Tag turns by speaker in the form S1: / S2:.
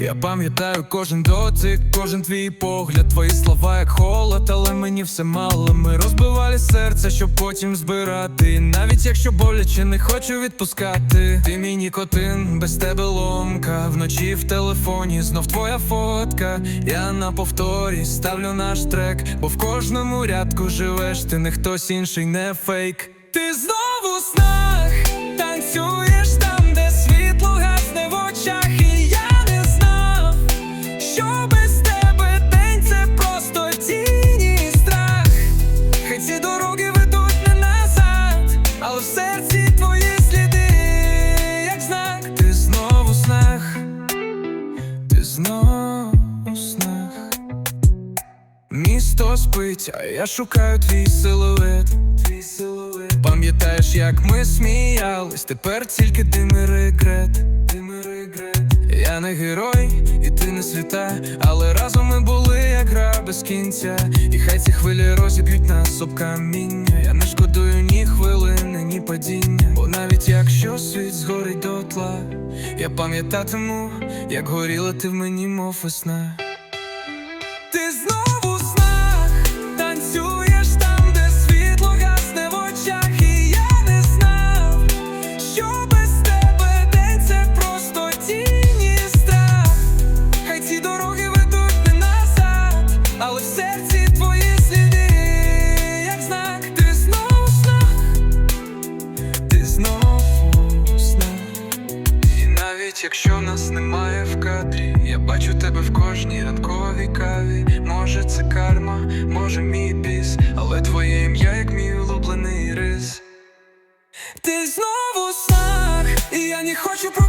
S1: Я пам'ятаю кожен дотик, кожен твій погляд, твої слова як холод, але мені все мало. Ми розбивали серце, щоб потім збирати. Навіть якщо боляче не хочу відпускати. Ти мій нікотин, без тебе ломка. Вночі в телефоні знов твоя фотка. Я на повторі ставлю наш трек, бо в кожному рядку живеш, ти не хтось інший, не фейк. Ти знову снах танцюєш що без тебе день це просто тіні і страх. Хай ці дороги ведуть не назад, але в серці твої сліди, як знак, ти знову снах, ти знову снах. Місто спить, а я шукаю твій силует. Твій силует. Пам'ятаєш, як ми сміялись, тепер тільки дим і регрет. Дим і регрет. Я не герой, і ти не світа, без кінця. І хай ці хвилі розіб'ють нас об каміння. Я не шкодую ні хвилини, ні падіння. Бо навіть якщо світ згорить дотла, я пам'ятатиму, як горіла ти в мені, мов весна. якщо нас немає в кадрі, я бачу тебе в кожній ранковій каві. Може, це карма, може мій біс, але твоє ім'я, як мій улюблений рис. Ти знову снах, і я не хочу про.